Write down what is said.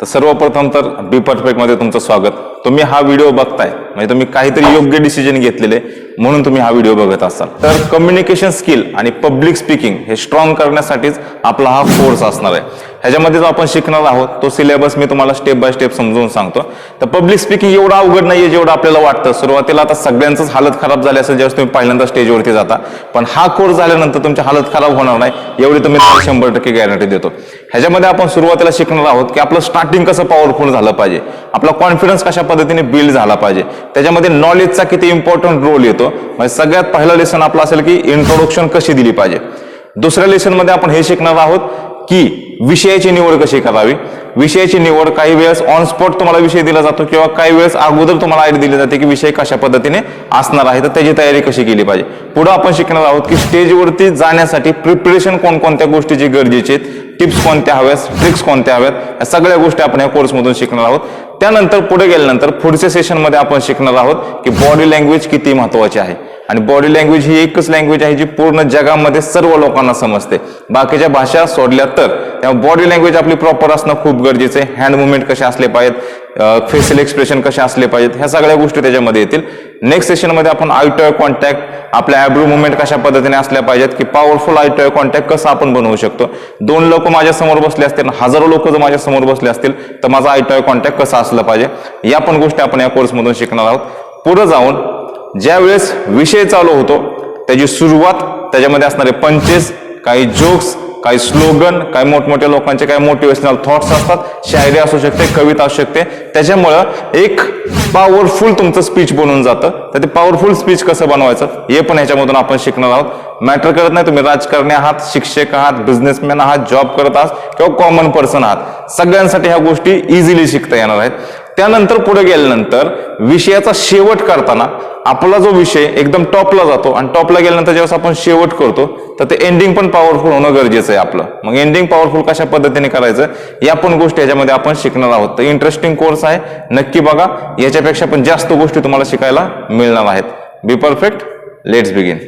तर सर्वप्रथम तर बी परफेक्टमध्ये तुमचं स्वागत. तुम्ही हा व्हिडिओ बघताय. म्हणजे तुम्ही काहीतरी योग्य डिसिजन घेतलेले म्हणून तुम्ही हा व्हिडिओ बघत असाल. तर कम्युनिकेशन स्किल आणि पब्लिक स्पीकिंग हे स्ट्रॉंग करण्यासाठीच आपला हा कोर्स असणार आहे. ह्याच्यामध्ये जो आपण शिकणार आहोत. तो सिलेबस मी तुम्हाला स्टेप बाय स्टेप समजून सांगतो. तर पब्लिक स्पीकिंग एवढं अवघड नाहीये जेवढं आपल्याला वाटतं. सुरुवातीला आता सगळ्यांचंच हालत खराब झाली असेल ज्यावेळेस तुम्ही पहिल्यांदा स्टेजवरती जाता. पण हा कोर्स झाल्यानंतर तुमची हालत खराब होणार नाही. एवढी तुम्ही शंभर टक्के गॅरंटी देतो. ह्याच्यामध्ये आपण सुरुवातीला शिकणार आहोत की आपलं स्टार्टिंग कसं पॉवरफुल झालं पाहिजे. आपला कॉन्फिडन्स कशा पद्धतीने बिल्ड झाला पाहिजे? त्याच्यामध्ये नॉलेजचा किती इम्पॉर्टंट रोल येतो. म्हणजे सगळ्यात पहिलं लेसन आपलं असेल की इंट्रोडक्शन कशी दिली पाहिजे. दुसऱ्या लेसनमध्ये आपण हे शिकणार आहोत की विषयाची निवड कशी करावी. विषयाची निवड काही वेळेस ऑन स्पॉट तुम्हाला विषय दिला जातो किंवा काही वेळेस अगोदर तुम्हाला आयडिया दिली जाते की विषय कशा पद्धतीने असणार आहे. तर त्याची तयारी कशी केली पाहिजे. पुढे आपण शिकणार आहोत की स्टेजवरती जाण्यासाठी प्रिपरेशन कोणकोणत्या गोष्टीची गरजेची आहेत. टिप्स कोणत्या हव्यात? ट्रिक्स कोणत्या हव्यात? या सगळ्या गोष्टी आपण या कोर्समधून शिकणार आहोत. त्यानंतर पुढे गेल्यानंतर पुढच्या सेशनमध्ये आपण शिकणार आहोत की बॉडी लँग्वेज किती महत्वाची आहे. आणि बॉडी लँग्वेज ही एकच लँग्वेज आहे जी पूर्ण जगामध्ये सर्व लोकांना समजते. बाकीच्या भाषा सोडल्या तर त्यामुळे बॉडी लँग्वेज आपली प्रॉपर असणं खूप गरजेचं आहे. हँड मुवमेंट कसे असले पाहिजेत फेशियल एक्सप्रेशन कसे असले पाहिजेत ह्या सगळ्या गोष्टी त्याच्यामध्ये येतील. नेक्स्ट सेशनमध्ये आपण आय कॉन्टॅक्ट आपल्या ॲब्रो मुवमेंट कशा पद्धतीने असल्या पाहिजेत की पॉवरफुल आयटॉय कॉन्टॅक्ट कसं आपण बनवू शकतो. दोन लोक माझ्यासमोर बसले असतील हजारो लोक जर माझ्यासमोर बसले असतील तर माझा आय कॉन्टॅक्ट कसा असलं पाहिजे या पण गोष्टी आपण या कोर्समधून शिकणार आहोत. पुढे जाऊन ज्या वेळेस विषय चालू होतो त्याची सुरुवात त्याच्यामध्ये असणारे पंचेस काही जोक्स काही स्लोगन काही मोठमोठ्या लोकांचे काही मोटिवेशनल थॉट्स असतात शायरी असू शकते कविता असू शकते. त्याच्यामुळं एक पॉवरफुल तुमचं स्पीच बनून जातं. तर ते पॉवरफुल स्पीच कसं बनवायचं? हे पण ह्याच्यामधून आपण शिकणार आहोत. मॅटर करत नाही तुम्ही राजकारणी आहात शिक्षक आहात बिझनेसमॅन आहात जॉब करत आहात किंवा कॉमन पर्सन आहात. सगळ्यांसाठी ह्या गोष्टी इझिली शिकता येणार आहेत. त्यानंतर पुढे गेल्यानंतर विषयाचा शेवट करताना आपला जो विषय एकदम टॉपला जातो आणि टॉपला गेल्यानंतर ज्यावेळेस आपण शेवट करतो तर ते एंडिंग पण पॉवरफुल होणं गरजेचं आहे आपलं. मग एंडिंग पॉवरफुल कशा पद्धतीने करायचं या पण गोष्टी याच्यामध्ये आपण शिकणार आहोत. तर इंटरेस्टिंग कोर्स आहे नक्की बघा. याच्यापेक्षा पण जास्त गोष्टी तुम्हाला शिकायला मिळणार आहेत. Be perfect let's begin